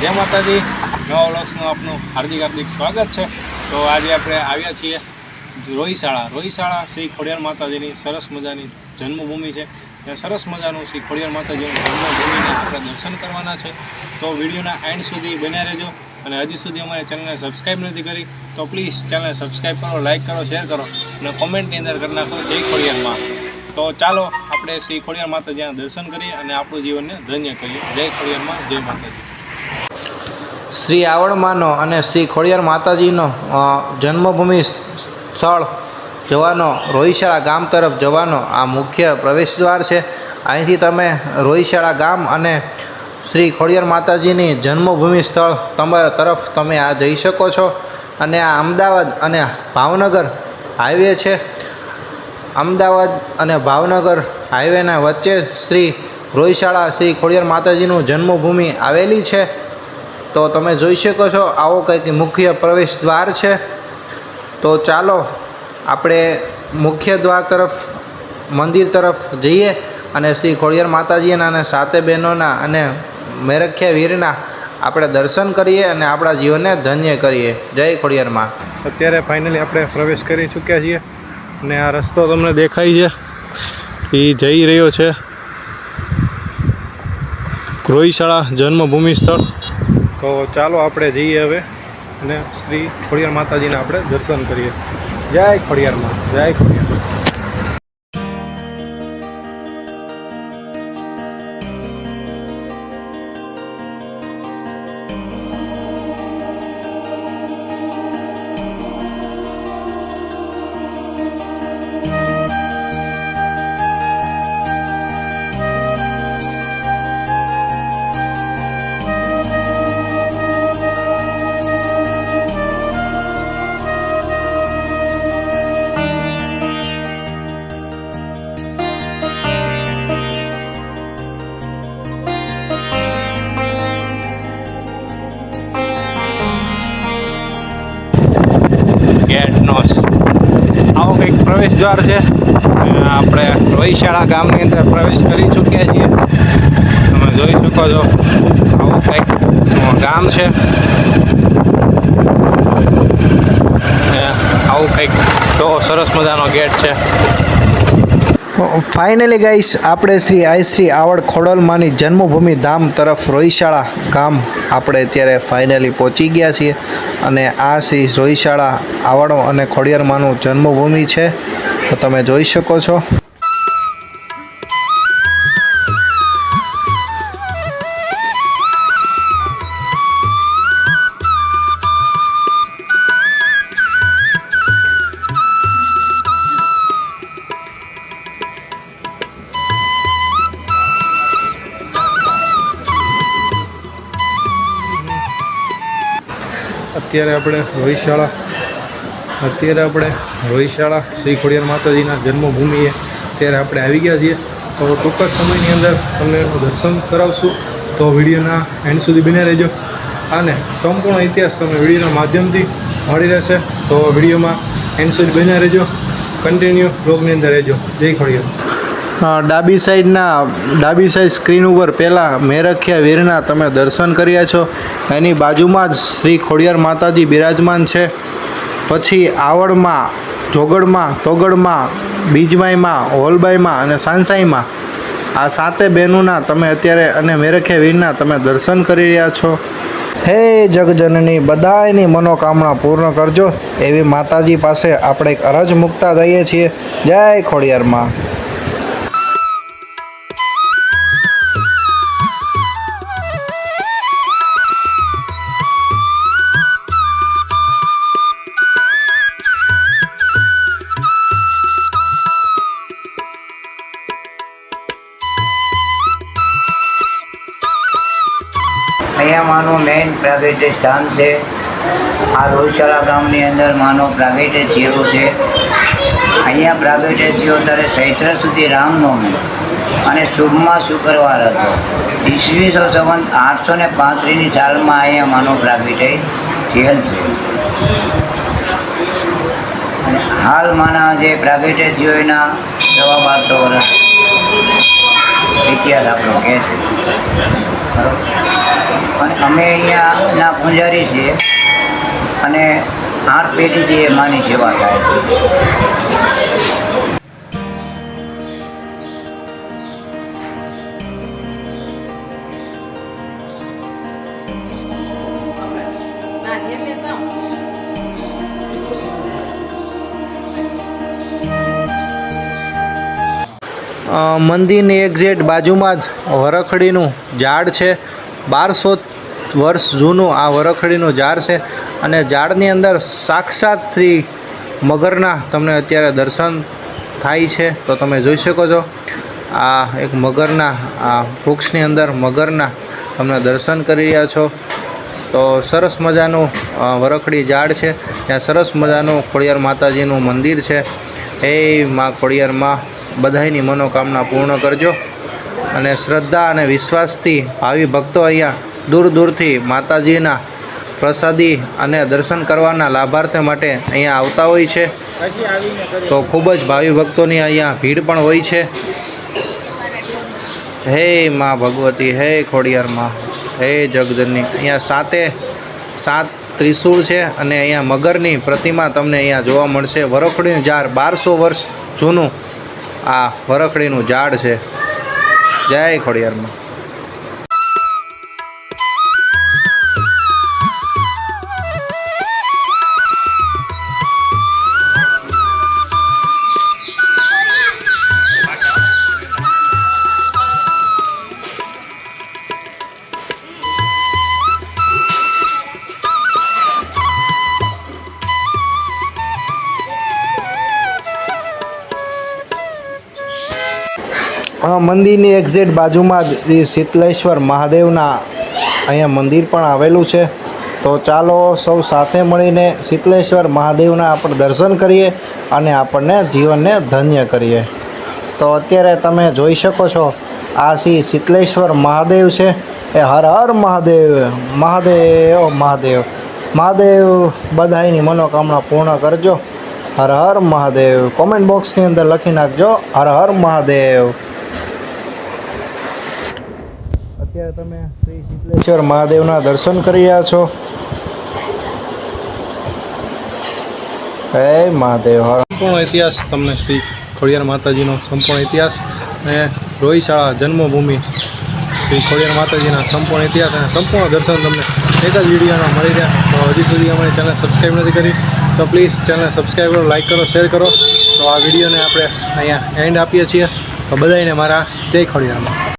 જય માતાજી. નવા વ્લોગ્સનું આપનું હાર્દિક હાર્દિક સ્વાગત છે. તો આજે આપણે આવ્યા છીએ રોહિશાળા. રોહિશાળા શ્રી ખોડિયાર માતાજીની સરસ મજાની જન્મભૂમિ છે. ત્યાં સરસ મજાનું શ્રી ખોડિયાર માતાજીની જન્મભૂમિને આપણે દર્શન કરવાના છે. તો વિડીયોના એન્ડ સુધી બન્યા રહેજો અને હજી સુધી અમારી ચેનલને સબસ્ક્રાઈબ નથી કરી તો પ્લીઝ ચેનલને સબસ્ક્રાઈબ કરો, લાઇક કરો, શેર કરો અને કોમેન્ટની અંદર કરી નાખો જય ખોડિયારમાં. તો ચાલો આપણે શ્રી ખોડિયાર માતાજીના દર્શન કરીએ અને આપણું જીવનને ધન્ય કરીએ. જય ખોડિયારમાં, જય માતાજી. શ્રી આવડમાનો અને શ્રી ખોડિયાર માતાજીનો જન્મભૂમિ સ્થળ જવાનો, રોહિશાળા ગામ તરફ જવાનો આ મુખ્ય પ્રવેશદ્વાર છે. અહીંથી તમે રોહિશાળા ગામ અને શ્રી ખોડિયાર માતાજીની જન્મભૂમિ સ્થળ તમારા તરફ તમે આ જઈ શકો છો અને આ અમદાવાદ અને ભાવનગર હાઈવે છે. અમદાવાદ અને ભાવનગર હાઈવેના વચ્ચે શ્રી રોહિશાળા શ્રી ખોડિયાર માતાજીનું જન્મભૂમિ આવેલી છે. તો તમે જોઈ શકો છો, આવો કંઈક મુખ્ય પ્રવેશ દ્વાર છે. તો ચાલો, આપણે મુખ્ય દ્વાર તરફ, મંદિર તરફ જઈએ અને શ્રી ખોડિયાર માતાજીના અને સાતે બહેનોના અને મેરખ્યા વીરના આપણે દર્શન કરીએ અને આપણા જીવનને ધન્ય કરીએ. જય ખોડિયારમાં અત્યારે ફાઇનલી આપણે પ્રવેશ કરી ચૂક્યા છીએ અને આ રસ્તો તમને દેખાય છે. એ જઈ રહ્યો છે. ગ્રોહીશાળા જન્મભૂમિ સ્થળ. તો ચાલો આપણે જઈએ હવે અને શ્રી ખોડિયાર માતાજીને આપણે દર્શન કરીએ. જય ખોડિયારમાં જય ખોડિયાર. દ્વાર છે. આપણે રોહિશાળા ગામની અંદર પ્રવેશ કરી ચૂક્યા છીએ. તમે જોઈ શકો છો, આવું કંઈક ગામ છે. આવું કંઈક તો સરસ મજાનો ગેટ છે. ફાઇનલી ગાઈસ, આપણે શ્રી આઈ શ્રી આવડ ખોડલમાંની જન્મભૂમિ ધામ તરફ રોહિશાળા ગામ આપણે અત્યારે ફાઇનલી પહોંચી ગયા છીએ. અને આ શ્રી રોહિશાળા આવડ અને ખોડિયારમાંનું જન્મભૂમિ છે. તમે જોઈ શકો છો. અત્યારે આપણે રોહિશાળા અત્યારે આપણે રોહિશાળા શ્રી ખોડિયાર માતાજીના જન્મભૂમિએ અત્યારે આપણે આવી ગયા છીએ. તો ટૂંક જ સમયની અંદર તમને દર્શન કરાવશું. તો વિડીયોના એન્ડ સુધી બને રહેજો. અને સંપૂર્ણ ઇતિહાસ તમને વિડીયોના માધ્યમથી મળી રહેશે. તો વિડીયોમાં એન્ડ સુધી બને રહેજો. કન્ટિન્યુ બ્લોગની અંદર રહેજો. જય ખોડિયાર. ડાબી સાઈડના, ડાબી સાઈડ સ્ક્રીન ઉપર પહેલાં મેરખ્યા વીરના તમે દર્શન કર્યા છો. એની બાજુમાં જ શ્રી ખોડિયાર માતાજી બિરાજમાન છે. પછી આવડમાં જોગડમાં તોગડમાં બીજમાઈમાં હોલબાઈમાં અને સાંસાઈમાં આ સાતે બહેનોના તમે અત્યારે અને મેરખે વીરના તમે દર્શન કરી રહ્યા છો. હે જગજનની, બધાયની મનોકામના પૂર્ણ કરજો. એવી માતાજી પાસે આપણે એક અરજ મૂકતા જઈએ છીએ. જય ખોડિયારમાં. અહીંયા માનું મેઇન પ્રાગટ્ય સ્થાન છે. આ રોહિશાળા ગામની અંદર માનો પ્રાગટ્ય ચેરો છે. અહીંયા પ્રાગટ્ય થયો ત્યારે ચૈત્ર સુધી રામનવમી અને શુભમાં શુક્રવાર હતો. ઈસવીસો સંવંત આઠસો ને પાંત્રીસની સાલમાં અહીંયા માનો પ્રાગટ્ય થયેલ છે. હાલ માના જે પ્રાગટ્ય થયો એના સવા બારસો વર્ષ ઇતિહાસ આપણો કહે છે. અમે અહીંયા અહીંયાના પૂજારી છીએ અને આઠ પેઢીથી એ માની સેવા થાય છે. મંદિરની એક્ઝેટ બાજુમાં જ વરખડીનું ઝાડ છે. બારસો વર્ષ જૂનું આ વરખડીનું ઝાડ છે અને ઝાડની અંદર સાક્ષાત શ્રી મગરના તમને અત્યારે દર્શન થાય છે તો તમે જોઈ શકો છો. આ એક મગરના, આ વૃક્ષની અંદર મગરના તમને દર્શન કરી રહ્યા છો. તો સરસ મજાનું વરખડી ઝાડ છે. ત્યાં સરસ મજાનું ખોડિયાર માતાજીનું મંદિર છે. હે માં ખોડિયારમાં બધાયની મનોકામના પૂર્ણ કરજો. અને શ્રદ્ધા અને વિશ્વાસથી ભાવિ ભક્તો અહીંયા દૂર દૂરથી માતાજીના પ્રસાદી અને દર્શન કરવાના લાભાર્થે માટે અહીંયા આવતા હોય છે. તો ખૂબ જ ભાવિ ભક્તોની અહીંયા ભીડ પણ હોય છે. હે માં ભગવતી, હે ખોડિયાર માં, હે જગજનની. અહીંયા સાતે, સાત ત્રિશૂળ છે અને અહીંયા મગરની પ્રતિમા તમને અહીંયા જોવા મળશે. વરખડીનું ઝાડ બારસો વર્ષ જૂનું આ વરખડીનું ઝાડ છે. જય ખોડિયારમાં મંદિરની એક્ઝેટ બાજુમાં જ એ શીતલેશ્વર મહાદેવના અહીંયા મંદિર પણ આવેલું છે. તો ચાલો સૌ સાથે મળીને શીતલેશ્વર મહાદેવના આપણે દર્શન કરીએ અને આપણને જીવનને ધન્ય કરીએ. તો અત્યારે તમે જોઈ શકો છો, આ શ્રી શીતલેશ્વર મહાદેવ છે. એ હર હર મહાદેવ મહાદેવ મહાદેવ મહાદેવ, બધાયની મનોકામના પૂર્ણ કરજો. હર હર મહાદેવ. કોમેન્ટ બોક્સની અંદર લખી નાખજો, હર હર મહાદેવ. અત્યારે તમે શ્રી શીતલેશ્વર મહાદેવના દર્શન કરી રહ્યા છો. હે મહાદેવ સંપૂર્ણ ઇતિહાસ તમને શ્રી ખોડિયાર માતાજીનો સંપૂર્ણ ઇતિહાસ અને રોહિશાળા જન્મભૂમિ શ્રી ખોડિયાર માતાજીના સંપૂર્ણ ઇતિહાસ અને સંપૂર્ણ દર્શન તમને એક જ વિડીયોમાં મળી રહ્યા તો હજી સુધી અમારી ચેનલ સબસ્ક્રાઈબ નથી કરી, તો પ્લીઝ ચેનલ સબસ્ક્રાઈબ કરો લાઈક કરો, શેર કરો. તો આ વિડીયોને આપણે અહીંયા એન્ડ આપીએ છીએ. તો બધાને મારા જય ખોડિયારમાં